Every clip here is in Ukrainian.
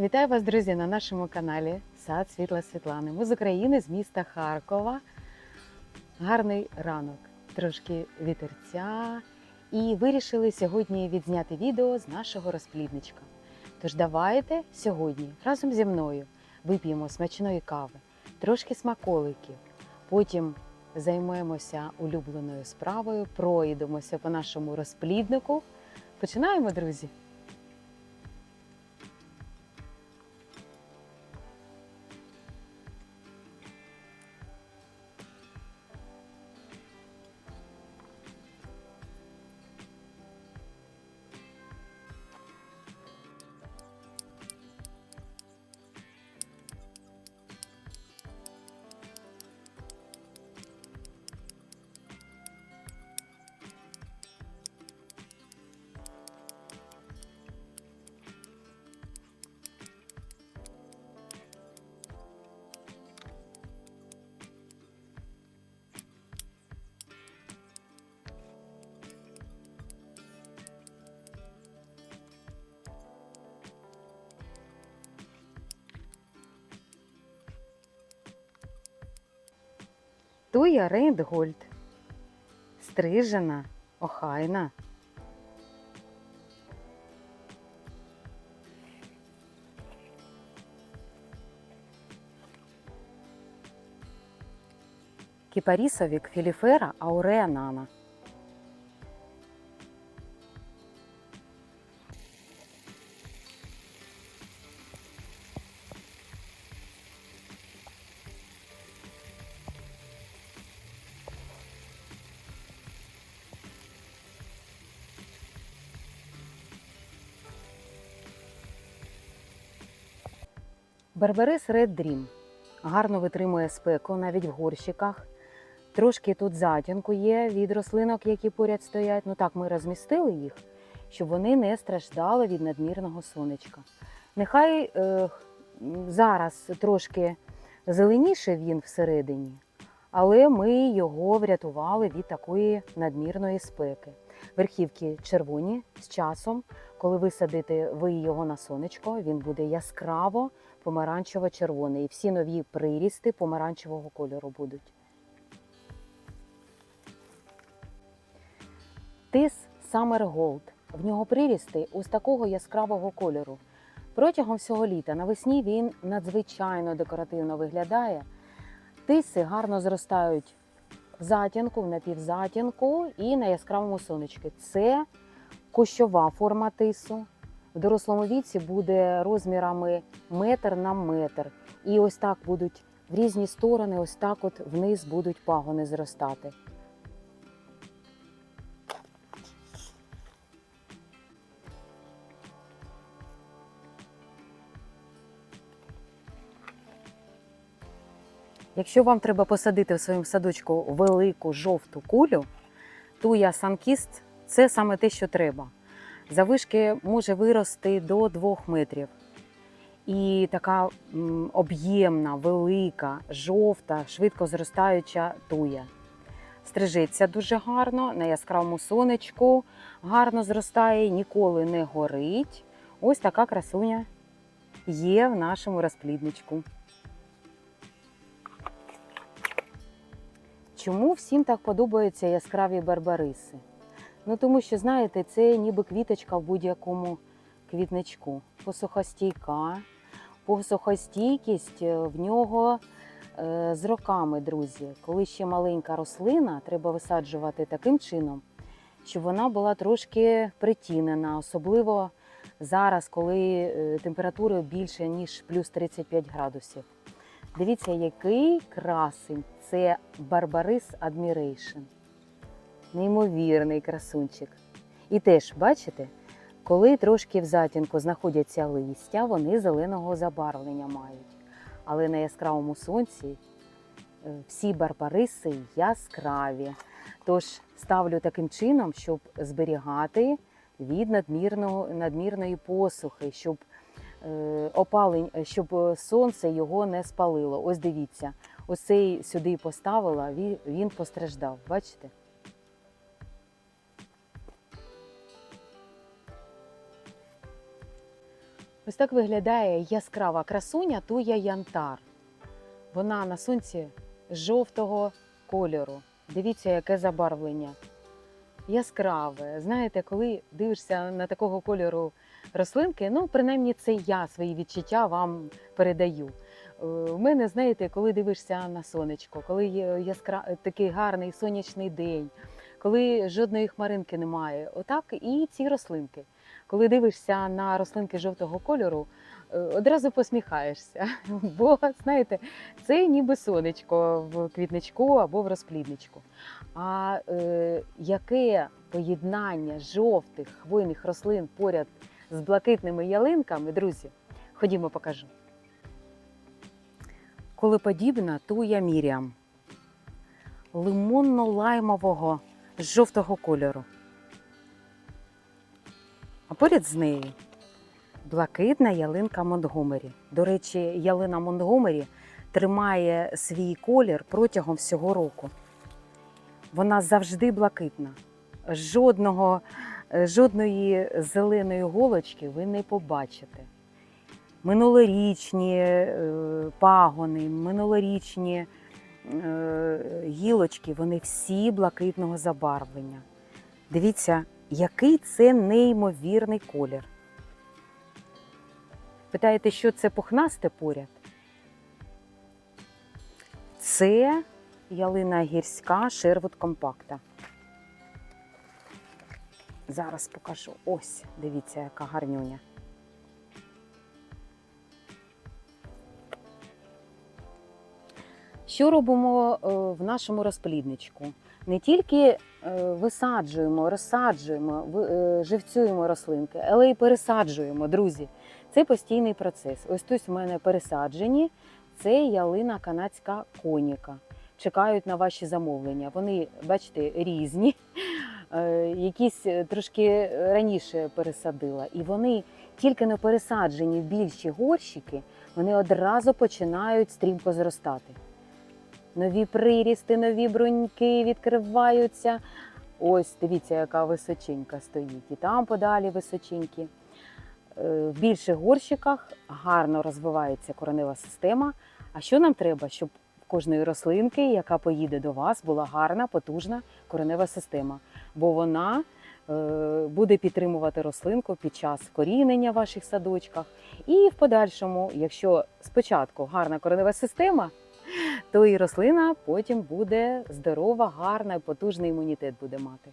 Вітаю вас, друзі, на нашому каналі Сад Світла Світлани. Ми з України, з міста Харкова. Гарний ранок, трошки вітерця. І вирішили сьогодні відзняти відео з нашого розплідничка. Тож давайте сьогодні разом зі мною вип'ємо смачної кави, трошки смаколиків. Потім займемося улюбленою справою, пройдемося по нашому розпліднику. Починаємо, друзі! Туя Рейндгольд. Стрижена, охайна. Кіпарісовік філіфера ауреа Барбарис Red Dream гарно витримує спеку навіть в горщиках. Трошки тут затінку є від рослинок, які поряд стоять. Ну так, ми розмістили їх, щоб вони не страждали від надмірного сонечка. Нехай е, зараз трошки зеленіше він всередині, але ми його врятували від такої надмірної спеки. Верхівки червоні з часом, коли висадите ви його на сонечко, він буде яскраво помаранчево-червоний. І всі нові прирісти помаранчевого кольору будуть. Тис Summer Gold. В нього прирісти ось такого яскравого кольору. Протягом всього літа навесні він надзвичайно декоративно виглядає. Тиси гарно зростають в затінку, в напівзатінку і на яскравому сонечку. Це кущова форма тису. В дорослому віці буде розмірами метр на метр. І ось так будуть в різні сторони, ось так от вниз будуть пагони зростати. Якщо вам треба посадити в своєму садочку велику жовту кулю, туя санкіст це саме те, що треба. Завишки може вирости до 2 метрів. І така об'ємна, велика, жовта, швидко зростаюча туя. Стрижеться дуже гарно, на яскравому сонечку, гарно зростає, ніколи не горить. Ось така красуня є в нашому розплідничку. Чому всім так подобаються яскраві барбариси? Ну тому що, знаєте, це ніби квіточка в будь-якому квітничку. Посухостійка. Посухостійкість е, в нього е, з роками, друзі. Коли ще маленька рослина, треба висаджувати таким чином, щоб вона була трошки притінена, особливо зараз, коли е, температура більше, ніж плюс 35 градусів. Дивіться, який красень. Це Барбарис Admiration. Неймовірний красунчик. І теж, бачите, коли трошки в затінку знаходяться листя, вони зеленого забарвлення мають. Але на яскравому сонці е, всі барбариси яскраві. Тож ставлю таким чином, щоб зберігати від надмірного, надмірної посухи, щоб е, опалень, щоб е, сонце його не спалило. Ось дивіться, ось сюди поставила, він постраждав. Бачите? Ось так виглядає яскрава красуня туя янтар. Вона на сонці жовтого кольору. Дивіться, яке забарвлення. Яскраве. Знаєте, коли дивишся на такого кольору рослинки, ну, принаймні, це я свої відчуття вам передаю. Е, У мене, знаєте, коли дивишся на сонечко, коли яскра... такий гарний сонячний день, коли жодної хмаринки немає, отак і ці рослинки. Коли дивишся на рослинки жовтого кольору, е, одразу посміхаєшся. Бо, знаєте, це ніби сонечко в квітничку або в розплідничку. А е, яке поєднання жовтих хвойних рослин поряд з блакитними ялинками, друзі, ходімо покажу. Коли подібна туя Міріам лимонно-лаймового жовтого кольору. А поряд з нею блакитна ялинка Монтгомері. До речі, ялина Монтгомері тримає свій колір протягом всього року. Вона завжди блакитна. Жодного, жодної зеленої голочки ви не побачите. Минулорічні е, пагони, минулорічні е, гілочки, вони всі блакитного забарвлення. Дивіться, який це неймовірний колір. Питаєте, що це пухнасте поряд? Це ялина гірська Шервуд компакта. Зараз покажу. Ось, дивіться, яка гарнюня. Що робимо е, в нашому розплідничку? Не тільки висаджуємо, розсаджуємо, е, живцюємо рослинки, але й пересаджуємо, друзі. Це постійний процес. Ось тут в мене пересаджені. Це ялина канадська коніка. Чекають на ваші замовлення. Вони, бачите, різні. Е, Якісь е, трошки раніше пересадила. І вони тільки не пересаджені в більші горщики, вони одразу починають стрімко зростати. Нові прирісти, нові бруньки відкриваються. Ось дивіться, яка височенька стоїть. І там подалі височенькі. Е, В більших горщиках гарно розвивається коренева система. А що нам треба, щоб в кожної рослинки, яка поїде до вас, була гарна, потужна коренева система? Бо вона е, буде підтримувати рослинку під час корінення в ваших садочках. І в подальшому, якщо спочатку гарна коренева система, то і рослина потім буде здорова, гарна потужний імунітет буде мати.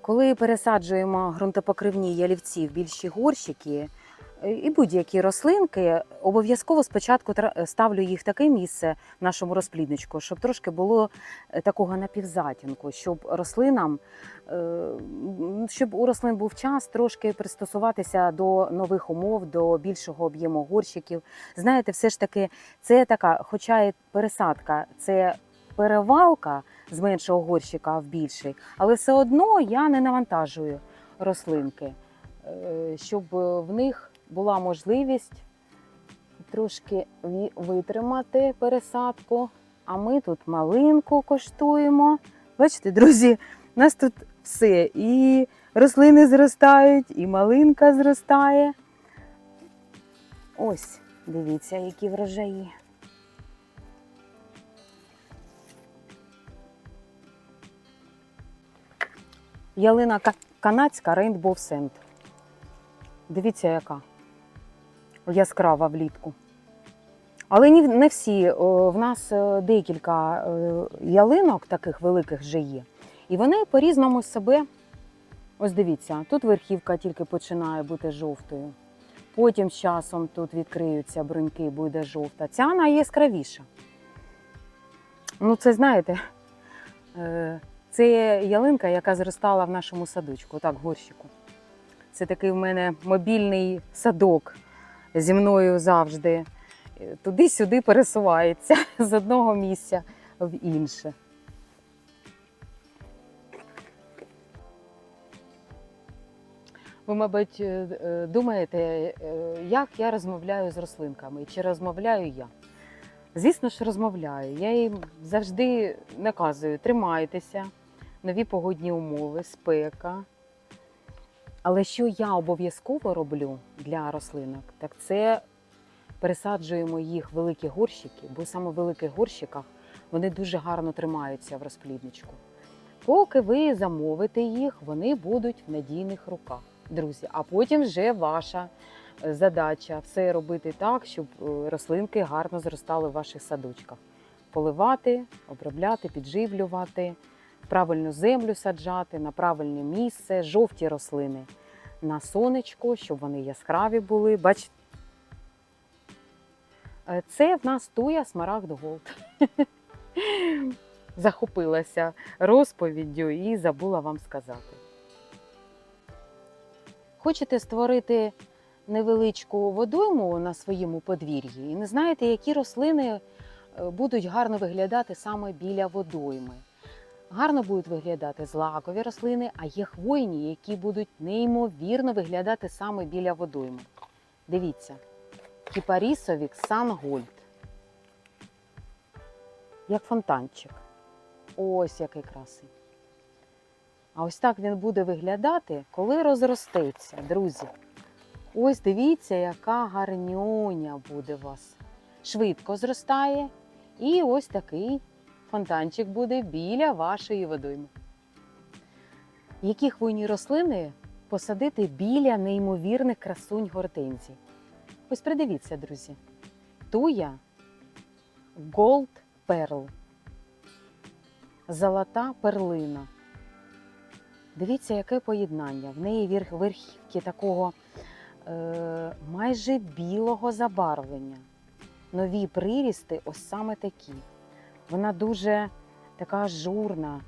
Коли пересаджуємо ґрунтопокривні ялівці в більші горщики і будь-які рослинки, обов'язково спочатку ставлю їх в таке місце в нашому розплідничку, щоб трошки було е, такого напівзатінку, щоб рослинам, е, щоб у рослин був час трошки пристосуватися до нових умов, до більшого об'єму горщиків. Знаєте, все ж таки, це така, хоча і пересадка, це перевалка з меншого горщика в більший, але все одно я не навантажую рослинки, е, щоб в них була можливість трошки витримати пересадку. А ми тут малинку коштуємо. Бачите, друзі, у нас тут все. І рослини зростають, і малинка зростає. Ось, дивіться, які врожаї. Ялина канадська Rainbow Scent. Дивіться, яка яскрава влітку. Але не всі. В нас е, декілька е, ялинок таких великих вже є. І вони по-різному себе. Ось дивіться, тут верхівка тільки починає бути жовтою. Потім з часом тут відкриються бруньки, буде жовта. Ця найяскравіша. Ну, це знаєте, е, це ялинка, яка зростала в нашому садочку, так, горщику. Це такий в мене мобільний садок зі мною завжди. Е, Туди-сюди пересувається з одного місця в інше. Ви, мабуть, е, е, думаєте, як я розмовляю з рослинками? Чи розмовляю я? Звісно ж, розмовляю. Я їм завжди наказую: тримайтеся, нові погодні умови, спека. Але що я обов'язково роблю для рослинок, так це пересаджуємо їх в великі горщики, бо саме в великих горщиках вони дуже гарно тримаються в розплідничку. Поки ви замовите їх, вони будуть в надійних руках, друзі. А потім вже ваша е, задача все робити так, щоб е, рослинки гарно зростали в ваших садочках. Поливати, обробляти, підживлювати, правильну землю саджати на правильне місце, жовті рослини на сонечко, щоб вони яскраві були. Бачите, це в нас туя Смарагд Голд. Захопилася розповіддю і забула вам сказати. Хочете створити невеличку водойму на своєму подвір'ї і не знаєте, які рослини е, будуть гарно виглядати саме біля водойми. Гарно будуть виглядати злакові рослини, а є хвойні, які будуть неймовірно виглядати саме біля водойми. Дивіться, кіпарісовік Сангольд. Як фонтанчик. Ось який красий. А ось так він буде виглядати, коли розростеться, друзі. Ось дивіться, яка гарньоня буде у вас. Швидко зростає. І ось такий фонтанчик буде біля вашої водойми. Які хвойні рослини посадити біля неймовірних красунь гортензій? Ось придивіться, друзі. Туя Gold Pearl. Золота перлина. Дивіться, яке поєднання. В неї верхівки такого е, майже білого забарвлення. Нові прирісти ось саме такі. Вона дуже така ажурна,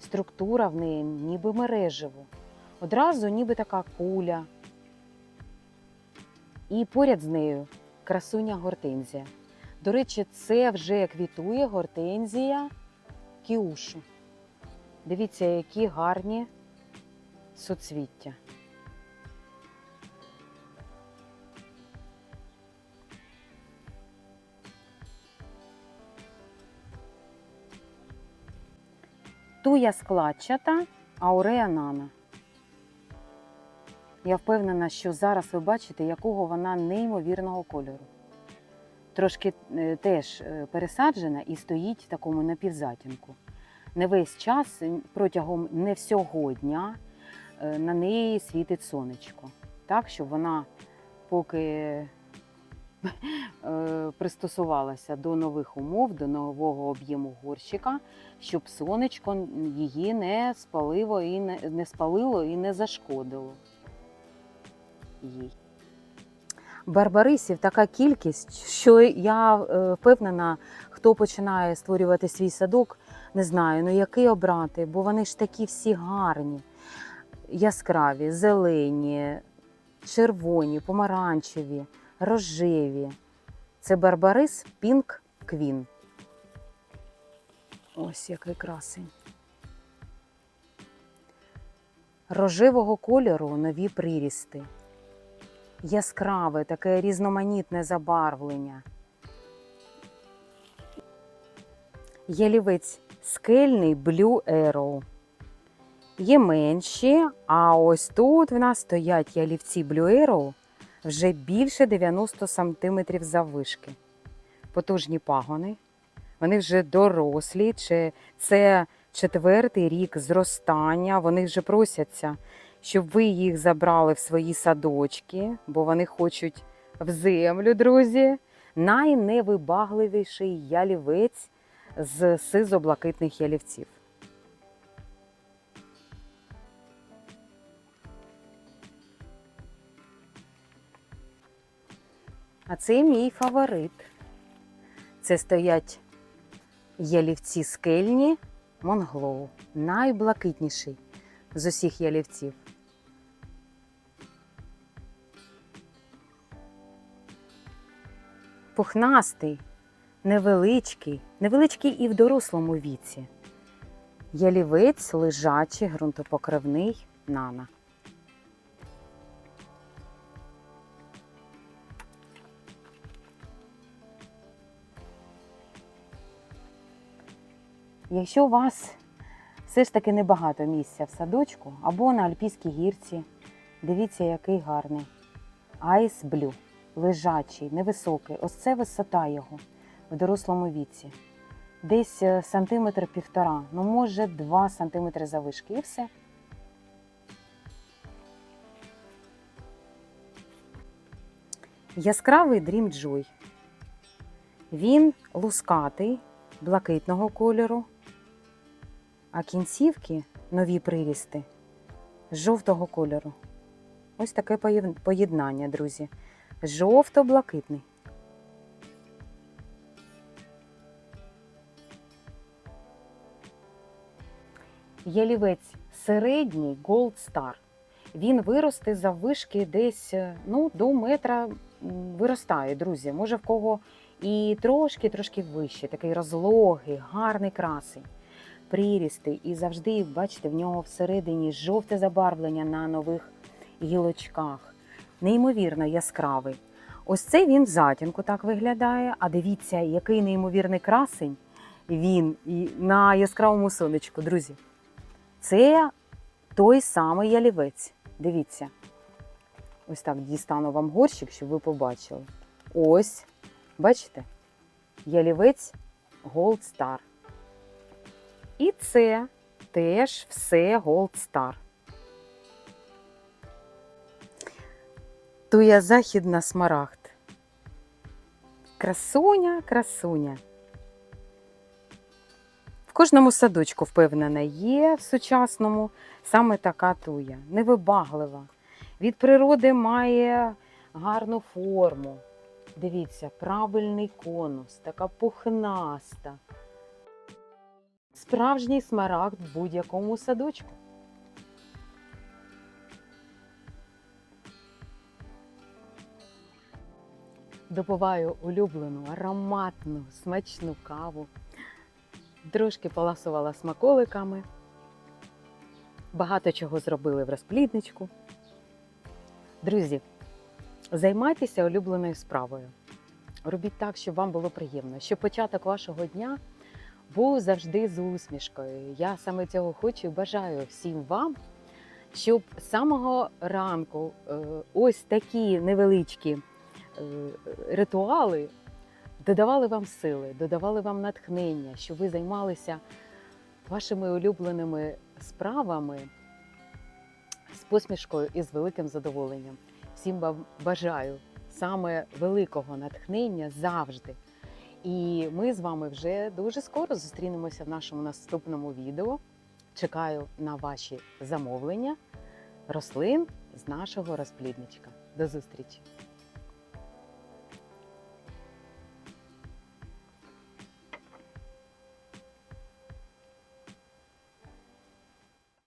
структура в неї ніби мережево. Одразу ніби така куля. І поряд з нею красуня гортензія. До речі, це вже квітує гортензія кіушу. Дивіться, які гарні суцвіття. Туя складчата, аурея нана. Я впевнена, що зараз ви бачите, якого вона неймовірного кольору. Трошки е, теж е, пересаджена і стоїть в такому напівзатінку. Не весь час, протягом не всього дня е, на неї світить сонечко. Так, щоб вона поки пристосувалася до нових умов, до нового об'єму горщика, щоб сонечко її не спалило і не, не спалило і не зашкодило їй. Барбарисів така кількість, що я е, впевнена, хто починає створювати свій садок, не знаю, ну який обрати, бо вони ж такі всі гарні, яскраві, зелені, червоні, помаранчеві, рожеві. Це барбарис Pink Queen. Ось який красень. Рожевого кольору нові прирісти яскраве, таке різноманітне забарвлення. Ялівець скельний Blue Arrow. Є менші, а ось тут в нас стоять ялівці Blue Arrow вже більше 90 см заввишки. Потужні пагони. Вони вже дорослі, чи це четвертий рік зростання, вони вже просяться щоб ви їх забрали в свої садочки, бо вони хочуть в землю, друзі. Найневибагливіший ялівець з сизо-блакитних ялівців. Це мій фаворит. Це стоять ялівці скельні Монглоу. Найблакитніший з усіх ялівців. Пухнастий, невеличкий, невеличкий і в дорослому віці. Ялівець лежачий, ґрунтопокривний нана. Якщо у вас все ж таки небагато місця в садочку або на Альпійській гірці, Дивіться, який гарний. Айс блю. Лежачий, невисокий. Ось це висота його в дорослому віці. Десь е, сантиметр півтора, ну може два сантиметри завишки і все. Яскравий Dream Joy. Він лускатий, блакитного кольору, а кінцівки, нові прирісти, жовтого кольору. Ось таке поєднання, друзі. Жовто-блакитний. Ялівець середній Gold Star. Він виросте заввишки десь е, ну, до метра виростає, друзі. Може в кого і трошки-трошки вище, такий розлогий, гарний красень. Прирісти, і завжди, бачите, в нього всередині жовте забарвлення на нових гілочках. Неймовірно яскравий. Ось цей він в затінку так виглядає. А дивіться, який неймовірний красень він і на яскравому сонечку, друзі. Це той самий ялівець. Дивіться. Ось так дістану вам горщик, щоб ви побачили. Ось, бачите? Ялівець Gold Star. І це теж все Gold Star. Туя західна смарагд. Красуня, красуня. В кожному садочку, впевнена, є в сучасному саме така туя, невибаглива. Від природи має гарну форму. Дивіться, правильний конус, така пухнаста. Справжній смарагд в будь-якому садочку. Допиваю улюблену, ароматну, смачну каву. Трошки поласувала смаколиками. Багато чого зробили в розплідничку. Друзі, займайтеся улюбленою справою. Робіть так, щоб вам було приємно, щоб початок вашого дня був завжди з усмішкою. Я саме цього хочу і бажаю всім вам, щоб з самого ранку е, ось такі невеличкі е, ритуали додавали вам сили, додавали вам натхнення, щоб ви займалися вашими улюбленими справами з посмішкою і з великим задоволенням. Всім вам бажаю саме великого натхнення завжди. І ми з вами вже дуже скоро зустрінемося в нашому наступному відео. Чекаю на ваші замовлення рослин з нашого розплідничка. До зустрічі!